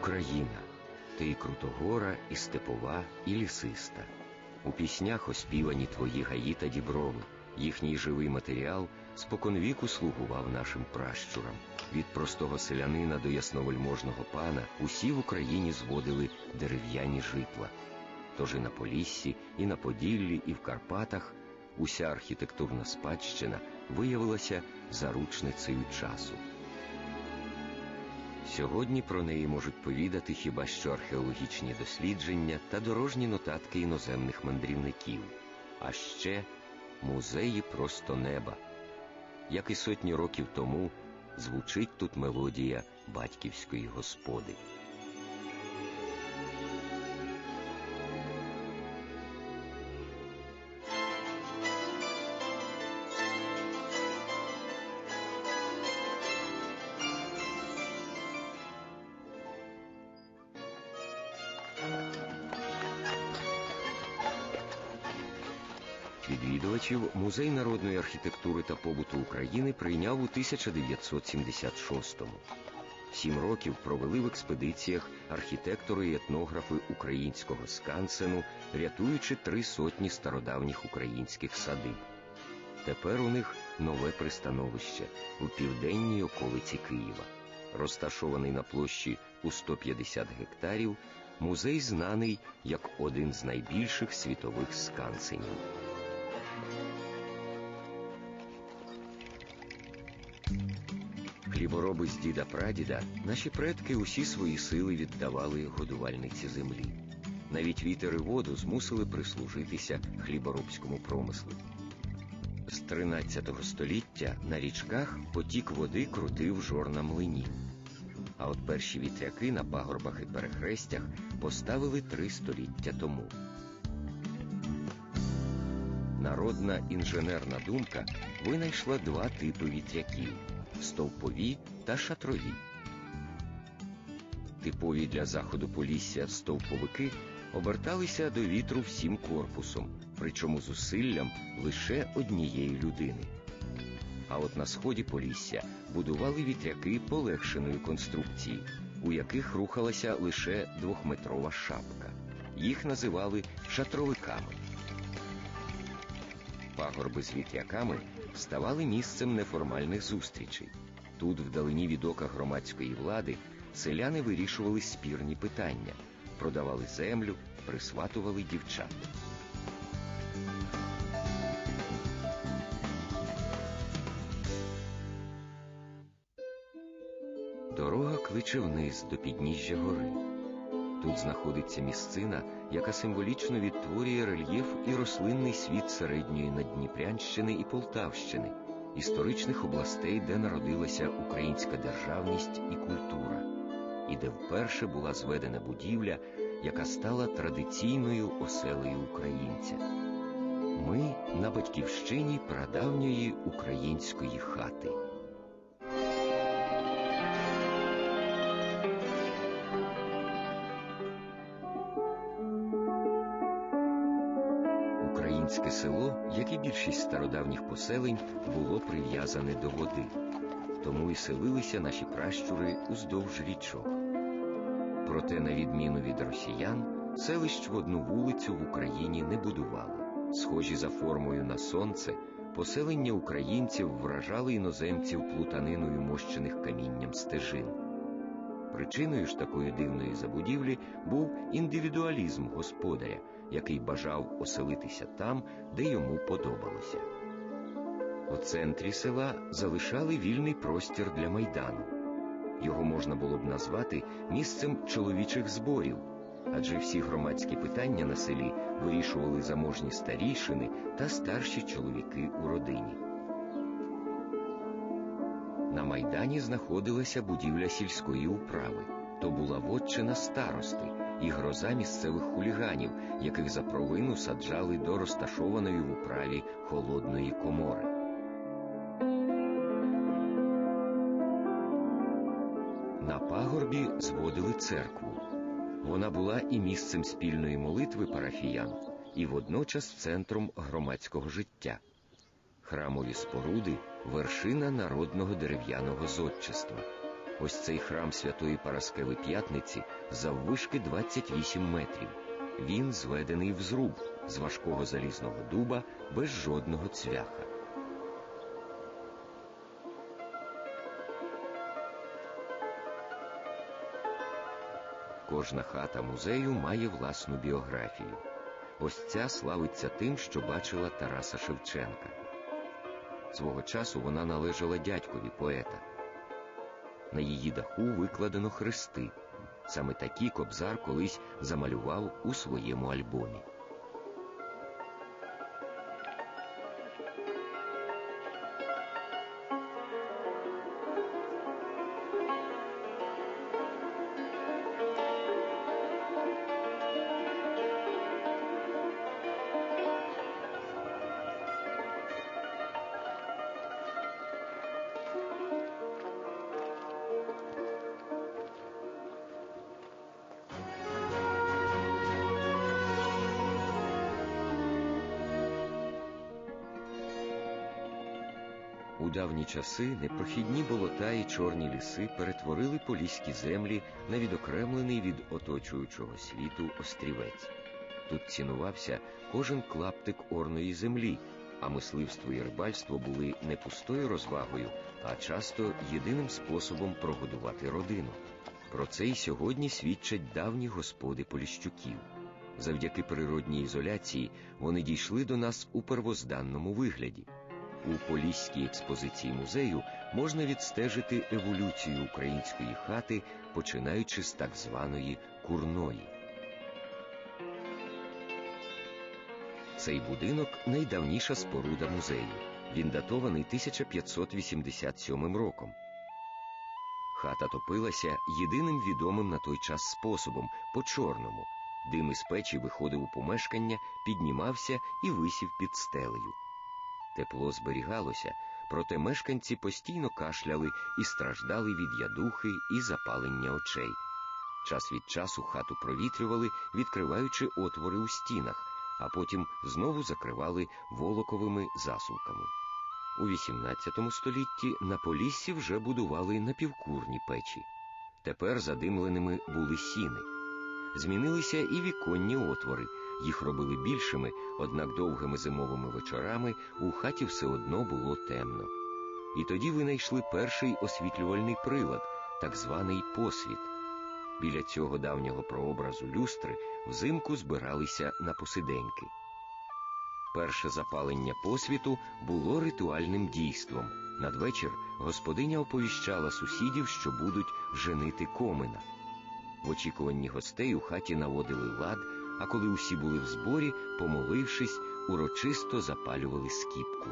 Україна, ти і крутогора, і степова, і лісиста. У піснях оспівані твої гаї та діброви. Їхній живий матеріал споконвіку слугував нашим пращурам. Від простого селянина до ясновельможного пана усі в Україні зводили дерев'яні житла. Тож і на Поліссі, і на Поділлі, і в Карпатах уся архітектурна спадщина виявилася заручницею часу. Сьогодні про неї можуть повідати хіба що археологічні дослідження та дорожні нотатки іноземних мандрівників, а ще музеї просто неба. Як і сотні років тому звучить тут мелодія батьківської господи. Відвідувачів музей народної архітектури та побуту України прийняв у 1976-му. Сім років провели в експедиціях архітектори і етнографи українського скансену, рятуючи три сотні стародавніх українських садиб. Тепер у них нове пристановище у південній околиці Києва. Розташований на площі у 150 гектарів, музей знаний як один з найбільших світових скансенів. Хлібороби з діда прадіда наші предки усі свої сили віддавали годувальниці землі. Навіть вітер і воду змусили прислужитися хліборобському промислу. З 13 століття на річках потік води крутив жор на млині. А от перші вітряки на пагорбах і перехрестях поставили три століття тому. Народна інженерна думка винайшла два типи вітряків стовпові та шатрові. Типові для заходу полісся стовповики оберталися до вітру всім корпусом, причому зусиллям лише однієї людини. А от на сході полісся будували вітряки полегшеної конструкції, у яких рухалася лише двохметрова шапка. Їх називали шатровиками. Пагорби з вітряками ставали місцем неформальних зустрічей. Тут, вдалині від ока громадської влади, селяни вирішували спірні питання, продавали землю, присватували дівчат. Дорога кличе вниз до підніжжя гори. Тут знаходиться місцина, яка символічно відтворює рельєф і рослинний світ середньої Надніпрянщини і Полтавщини, історичних областей, де народилася українська державність і культура, і де вперше була зведена будівля, яка стала традиційною оселею українця. Ми на батьківщині прадавньої української хати. Село, як і більшість стародавніх поселень, було прив'язане до води, тому і селилися наші пращури уздовж річок. Проте, на відміну від росіян, селищ в одну вулицю в Україні не будували. Схожі за формою на сонце, поселення українців вражали іноземців плутаниною мощених камінням стежин. Причиною ж такої дивної забудівлі був індивідуалізм господаря, який бажав оселитися там, де йому подобалося. У центрі села залишали вільний простір для майдану. Його можна було б назвати місцем чоловічих зборів, адже всі громадські питання на селі вирішували заможні старішини та старші чоловіки у родині. На майдані знаходилася будівля сільської управи. То була вотчина старости і гроза місцевих хуліганів, яких за провину саджали до розташованої в управі холодної комори. На пагорбі зводили церкву. Вона була і місцем спільної молитви парафіян, і водночас центром громадського життя. Храмові споруди вершина народного дерев'яного зодчества. Ось цей храм святої Параскеви П'ятниці заввишки 28 метрів. Він зведений в зруб з важкого залізного дуба без жодного цвяха. Кожна хата музею має власну біографію. Ось ця славиться тим, що бачила Тараса Шевченка. Свого часу вона належала дядькові поета. На її даху викладено хрести. Саме такі кобзар колись замалював у своєму альбомі. У давні часи непрохідні болота і чорні ліси перетворили поліські землі на відокремлений від оточуючого світу острівець. Тут цінувався кожен клаптик орної землі, а мисливство і рибальство були не пустою розвагою, а часто єдиним способом прогодувати родину. Про це й сьогодні свідчать давні господи Поліщуків. Завдяки природній ізоляції вони дійшли до нас у первозданному вигляді. У Поліській експозиції музею можна відстежити еволюцію української хати, починаючи з так званої курної. Цей будинок найдавніша споруда музею. Він датований 1587 роком. Хата топилася єдиним відомим на той час способом по чорному. Дим із печі виходив у помешкання, піднімався і висів під стелею. Тепло зберігалося, проте мешканці постійно кашляли і страждали від ядухи і запалення очей. Час від часу хату провітрювали, відкриваючи отвори у стінах, а потім знову закривали волоковими засувками. У XVIII столітті на Поліссі вже будували напівкурні печі. Тепер задимленими були сіни. Змінилися і віконні отвори. Їх робили більшими, однак довгими зимовими вечорами у хаті все одно було темно. І тоді винайшли перший освітлювальний прилад, так званий посвіт. Біля цього давнього прообразу люстри взимку збиралися на посиденьки. Перше запалення посвіту було ритуальним дійством. Надвечір господиня оповіщала сусідів, що будуть женити комина. В очікуванні гостей у хаті наводили лад, а коли усі були в зборі, помолившись, урочисто запалювали скіпку.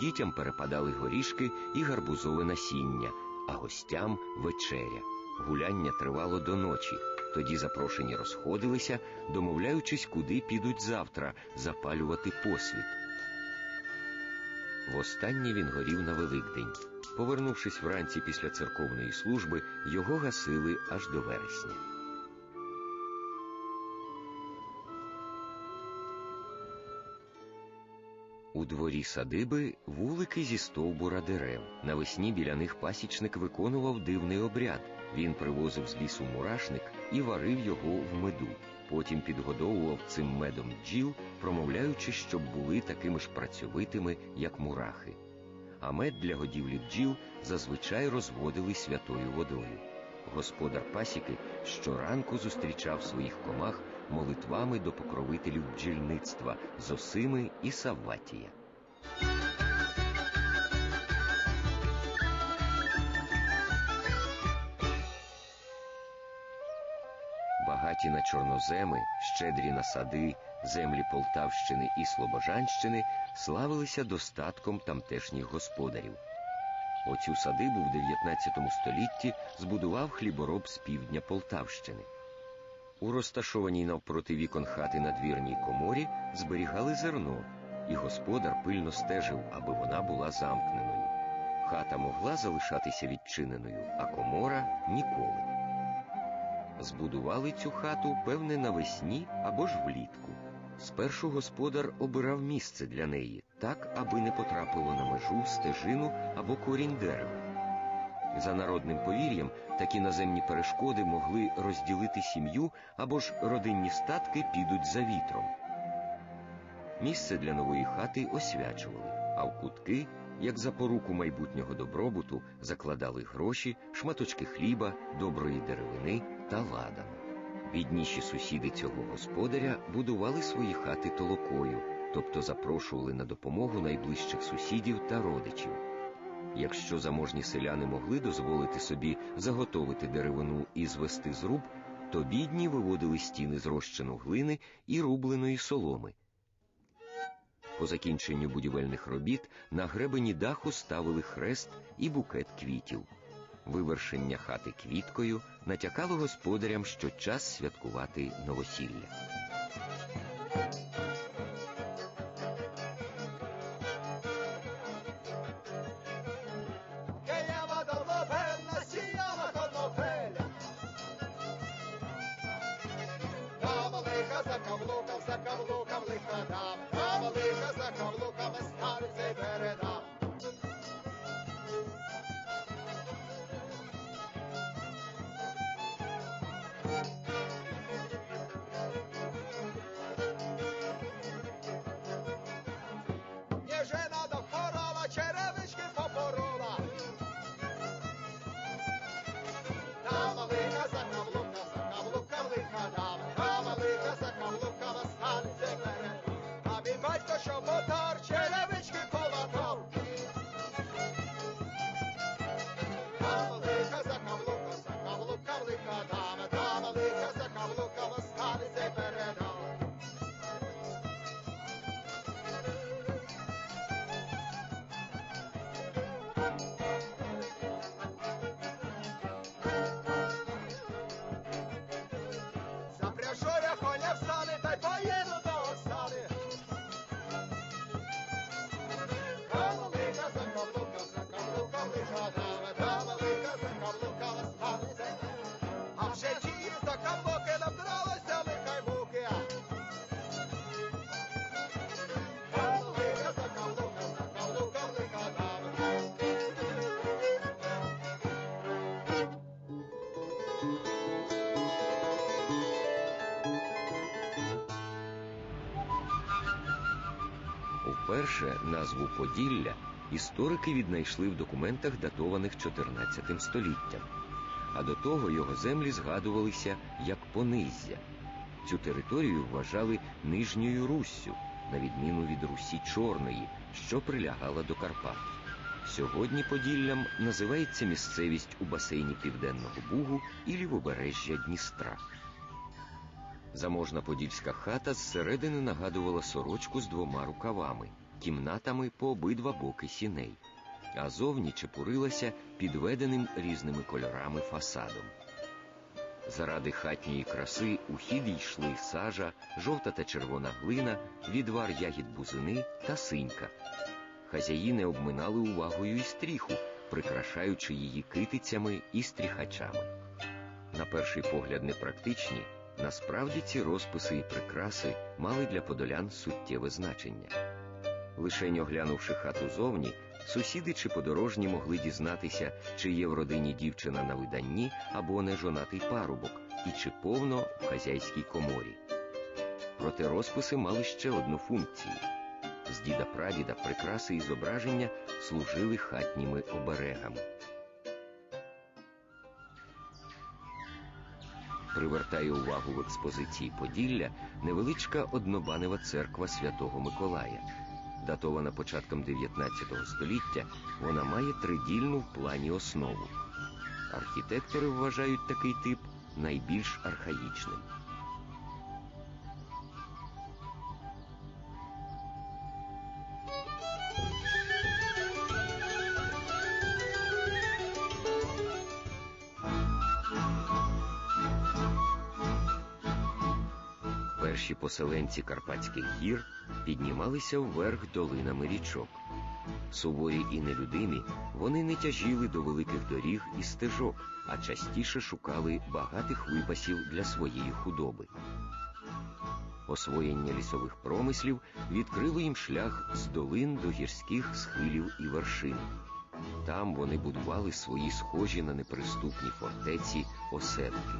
Дітям перепадали горішки і гарбузове насіння, а гостям вечеря. Гуляння тривало до ночі. Тоді запрошені розходилися, домовляючись, куди підуть завтра запалювати посвіт. Востаннє він горів на Великдень. Повернувшись вранці після церковної служби, його гасили аж до вересня. У дворі садиби вулики зі стовбура дерев. Навесні біля них пасічник виконував дивний обряд. Він привозив з лісу мурашник і варив його в меду. Потім підгодовував цим медом бджіл, промовляючи, щоб були такими ж працьовитими, як мурахи. А мед для годівлі бджіл зазвичай розводили святою водою. Господар пасіки щоранку зустрічав своїх комах молитвами до покровителів бджільництва Зосими і Савватія. Багаті на чорноземи, щедрі на сади, землі Полтавщини і Слобожанщини славилися достатком тамтешніх господарів. Оцю садибу в 19 столітті збудував хлібороб з півдня Полтавщини. У розташованій навпроти вікон хати надвірній коморі зберігали зерно, і господар пильно стежив, аби вона була замкненою. Хата могла залишатися відчиненою, а комора ніколи. Збудували цю хату, певне, навесні або ж влітку. Спершу господар обирав місце для неї, так, аби не потрапило на межу стежину або корінь дерева. За народним повір'ям, такі наземні перешкоди могли розділити сім'ю або ж родинні статки підуть за вітром. Місце для нової хати освячували, а в кутки, як запоруку майбутнього добробуту, закладали гроші, шматочки хліба, доброї деревини та ладан. Бідніші сусіди цього господаря будували свої хати толокою, тобто запрошували на допомогу найближчих сусідів та родичів. Якщо заможні селяни могли дозволити собі заготовити деревину і звести зруб, то бідні виводили стіни з розчину глини і рубленої соломи. По закінченню будівельних робіт на гребені даху ставили хрест і букет квітів. Вивершення хати квіткою натякало господарям, що час святкувати новосілля. Вперше назву Поділля історики віднайшли в документах, датованих 14 століттям. А до того його землі згадувалися як Пониззя. Цю територію вважали Нижньою Руссю, на відміну від Русі Чорної, що прилягала до Карпат. Сьогодні Поділлям називається місцевість у басейні Південного Бугу і лівобережжя Дністра. Заможна подільська хата зсередини нагадувала сорочку з двома рукавами, кімнатами по обидва боки сіней, а зовні чепурилася підведеним різними кольорами фасадом. Заради хатньої краси у хід йшли сажа, жовта та червона глина, відвар ягід бузини та синька. Хазяїни обминали увагою і стріху, прикрашаючи її китицями і стріхачами. На перший погляд непрактичні, насправді ці розписи і прикраси мали для подолян суттєве значення. Лишень оглянувши хату зовні, сусіди чи подорожні могли дізнатися, чи є в родині дівчина на виданні або нежонатий парубок, і чи повно в хазяйській коморі. Проте розписи мали ще одну функцію. З діда прадіда прикраси і зображення служили хатніми оберегами. Привертає увагу в експозиції Поділля невеличка однобанева церква Святого Миколая. Датована початком 19 століття, вона має тридільну в плані основу. Архітектори вважають такий тип найбільш архаїчним. Перші поселенці Карпатських гір піднімалися вверх долинами річок. Суворі і нелюдимі, вони не тяжіли до великих доріг і стежок, а частіше шукали багатих випасів для своєї худоби. Освоєння лісових промислів відкрило їм шлях з долин до гірських схилів і вершин. Там вони будували свої схожі на неприступні фортеці осадки.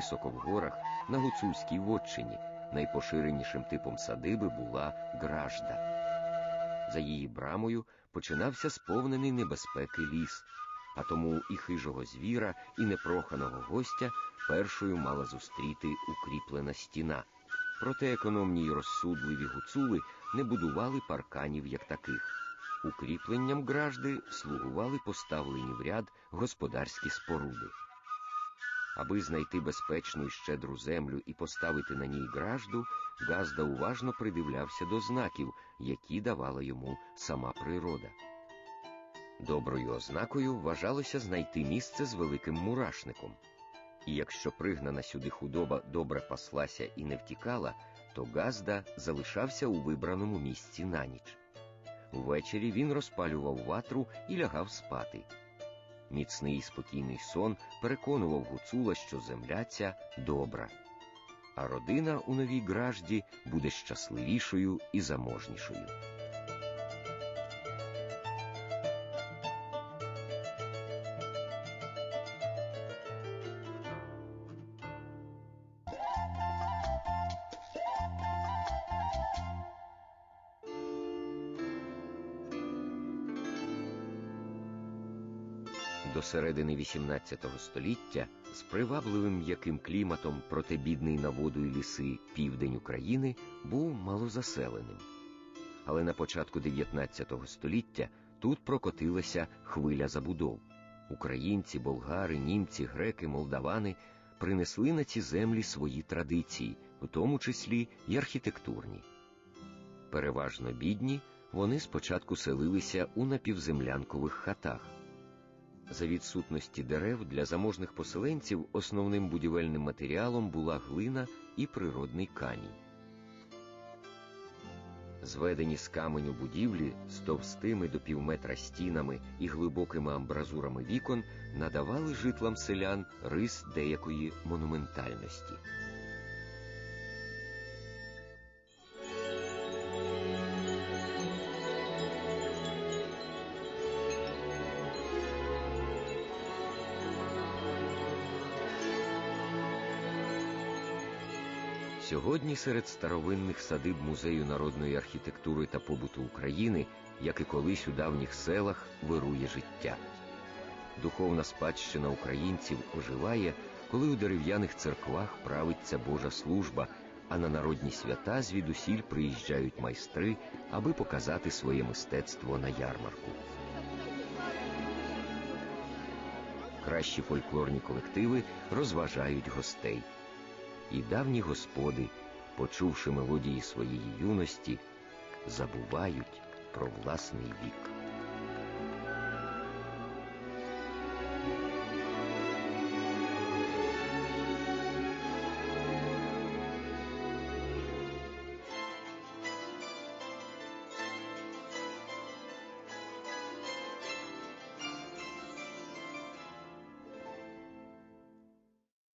Високо в горах, на гуцульській вотчині, найпоширенішим типом садиби була гражда. За її брамою починався сповнений небезпеки ліс, а тому і хижого звіра, і непроханого гостя першою мала зустріти укріплена стіна. Проте економні й розсудливі гуцули не будували парканів як таких. Укріпленням гражди слугували поставлені в ряд господарські споруди. Аби знайти безпечну і щедру землю і поставити на ній гражду, Газда уважно придивлявся до знаків, які давала йому сама природа. Доброю ознакою вважалося знайти місце з великим мурашником. І якщо пригнана сюди худоба добре паслася і не втікала, то Газда залишався у вибраному місці на ніч. Ввечері він розпалював ватру і лягав спати. Міцний і спокійний сон переконував гуцула, що земля ця добра, а родина у новій гражді буде щасливішою і заможнішою. Середини XVIII століття з привабливим м'яким кліматом, проте бідний на воду і ліси південь України був малозаселеним. Але на початку XIX століття тут прокотилася хвиля забудов. Українці, болгари, німці, греки, молдавани принесли на ці землі свої традиції, в тому числі й архітектурні. Переважно бідні, вони спочатку селилися у напівземлянкових хатах. За відсутності дерев для заможних поселенців основним будівельним матеріалом була глина і природний камінь. Зведені з каменю будівлі з товстими до півметра стінами і глибокими амбразурами вікон надавали житлам селян рис деякої монументальності. Сьогодні серед старовинних садиб Музею народної архітектури та побуту України, як і колись у давніх селах, вирує життя. Духовна спадщина українців оживає, коли у дерев'яних церквах правиться Божа служба, а на народні свята звідусіль приїжджають майстри, аби показати своє мистецтво на ярмарку. Кращі фольклорні колективи розважають гостей. І давні господи, почувши мелодії своєї юності, забувають про власний вік.